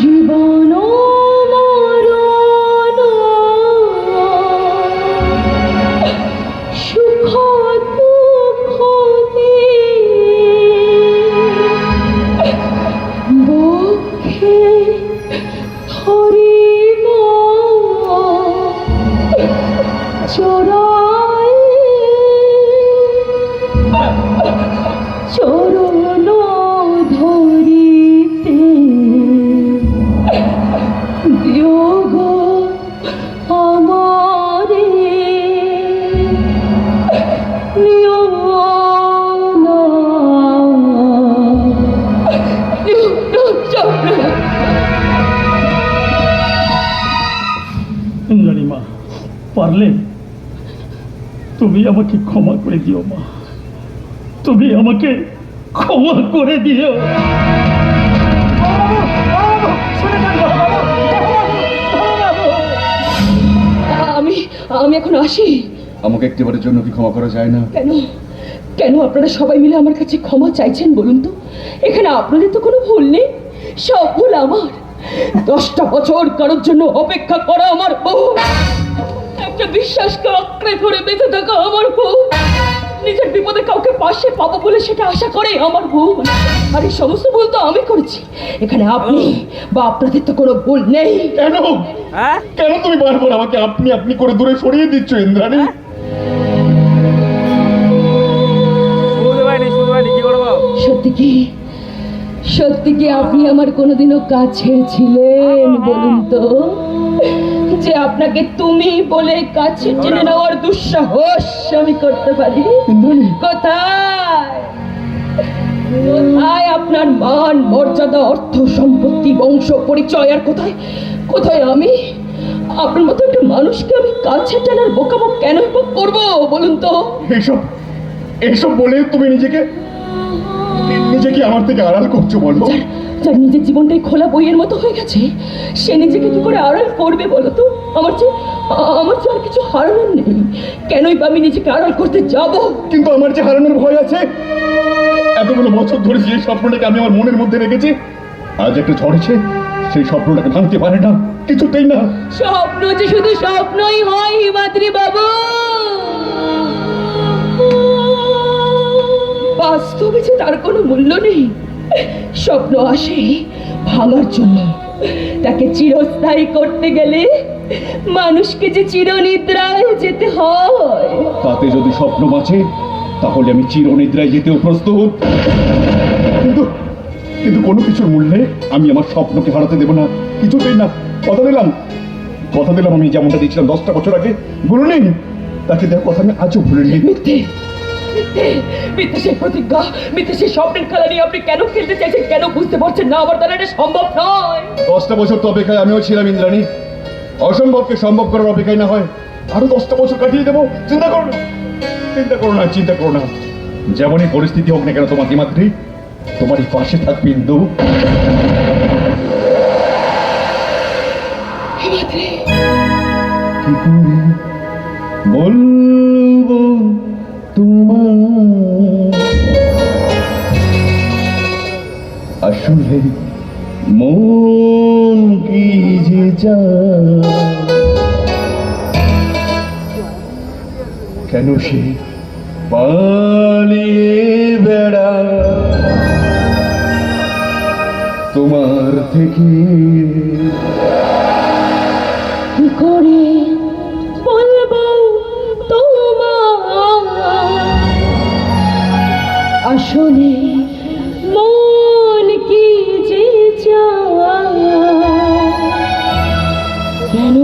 you born? পারলে তুমি আমাকে ক্ষমা করে দিও মা। তুমি আমাকে ক্ষমা করে দিও। আমি আমি এখন আসি। আমাকে একটিবারের জন্য কি ক্ষমা করা যায় না? কেন? কেন আপনারা সবাই মিলে আমার কাছে ক্ষমা চাইছেন বলুন তো? এখানে আপনাদের তো কোনো ভুল নেই। সব ভুল আমার। দশটা বছর কারোর জন্য অপেক্ষা করা আমার বউ একটা বিশ্বাসকে আঁকড়ে ধরে বেঁধে থাকা আমার বউ নিজের বিপদে কাউকে পাশে পাবো বলে সেটা আশা করে আমার বউ আর এই সমস্ত ভুল তো আমি করেছি। এখানে আপনি বা আপনাদের তো কোনো ভুল নেই। কেন? কেন তুমি বারবার আমাকে আপনি আপনি করে দূরে সরিয়ে দিচ্ছ ইন্দ্রাণী? করব? সত্যি কি? সত্যি কি আপনি আমার কোনোদিনও কাছের ছিলেন বলুন তো? যে আপনাকে তুমি বলে কাছে টেনে নেওয়ার দুঃসাহস আমি করতে পারি। কোথায়? কোথায় আপনার মান মর্যাদা অর্থ সম্পত্তি বংশ পরিচয় আর কোথায়? কোথায় আমি? আপনার মতো একটা মানুষকে আমি কাছে টানার বোকাবো কেন করব বলুন তো? এইসব এইসব বলে তুমি নিজেকে নিজেকে আমার থেকে আড়াল করছ বলো। যার নিজের জীবনটাই খোলা বইয়ের মতো হয়ে গেছে সে নিজেকে কি করে আড়াল করবে বলো তো? আমার যে আমার যে আর কিছু হারানোর নেই। কেনই বা আমি নিজেকে আড়াল করতে যাব? কিন্তু আমার যে হারানোর ভয় আছে এতগুলো বছর ধরে যে স্বপ্নটাকে আমি আমার মনের মধ্যে রেখেছি। আজ একটা ঝড়েছে সেই স্বপ্নটাকে ভাঙতে পারে না। কিছুতেই না। স্বপ্ন যে শুধু স্বপ্নই হয় হিমাদ্রি বাবু বাস্তবে যে তার কোনো মূল্য নেই। স্বপ্ন আসে ভাঙার জন্য। তাকে চিরস্থায়ী করতে গেলে মানুষকে যে চিরনিদ্রায় যেতে হয়। তাতে যদি স্বপ্ন বাঁচে তাহলে আমি চিরনিদ্রায় যেতেও প্রস্তুত। কিন্তু কিন্তু কোনো কিছুর মূল্যে আমি আমার স্বপ্নকে হারাতে দেব না। কিছুতেই না কথা দিলাম। কথা দিলাম আমি যেমনটা দিয়েছিলাম দশটা বছর আগে। ভুলিনি তাকে দেওয়ার কথা আমি আজও ভুলিনি মিথ্যে মিথ্যে মিথ্যে সেই প্রতিজ্ঞা মিথ্যে সেই স্বপ্নের খেলা নিয়ে আপনি কেন খেলতে চাইছেন? কেন বুঝতে পারছেন না? আমার দ্বারা এটা সম্ভব নয়। দশটা বছর তো অপেক্ষায় আমিও ছিলাম ইন্দ্রাণী। অসম্ভবকে সম্ভব করার অপেক্ষায় না হয় আরও দশটা বছর কাটিয়ে দেবো। চিন্তা করো না। চিন্তা করো না চিন্তা করো না। যেমনই পরিস্থিতি হোক না কেন তোমার দিমাত্রী তোমারই পাশে থাকবে ইন্দু কি করে বলব তোমার আসলে মন কি যে কেন সে পালিয়ে বেড়া তোমার থেকে কি করে বলব তোমার আসলে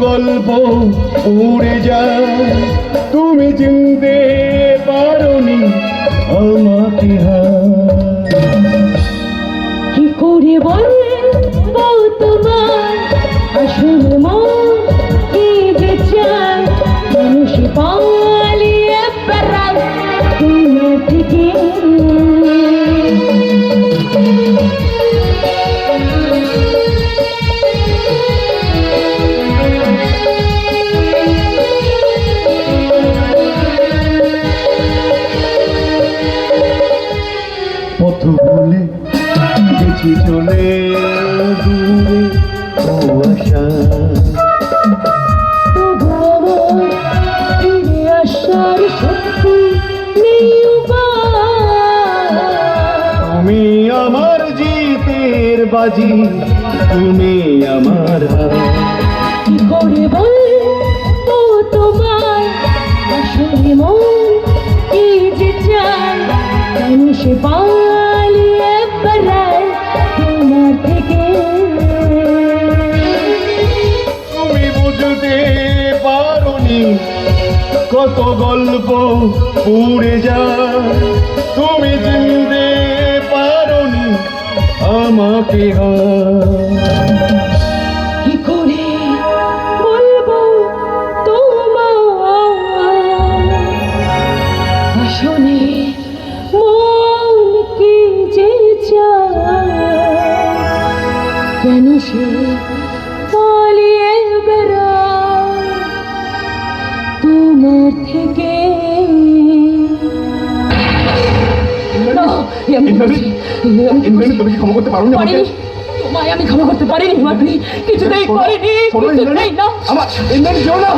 গল্প উড়ে যায় তুমি চিনতে পারি আমাকে। কি করে বল তোমার আসলে তুমি আমার জিতের বাজি, তুমি আমার কি করে বলব তোমার আসলে মন কি যে চায়? সে পালিয়ে বেড়ায় কত গল্প পুড়ে যায়। তুমি চিনতে পারোনি আমাকে। কি করে তোমার যে কেন সে তুমি কি ক্ষমা করতে পারোনি আমাকে? পারিনি। তোমায় আমি ক্ষমা করতে পারিনি মাধুরী কিছুতেই পারিনি কিছুতেই না আমার ইন্দ্রাণী যেও না।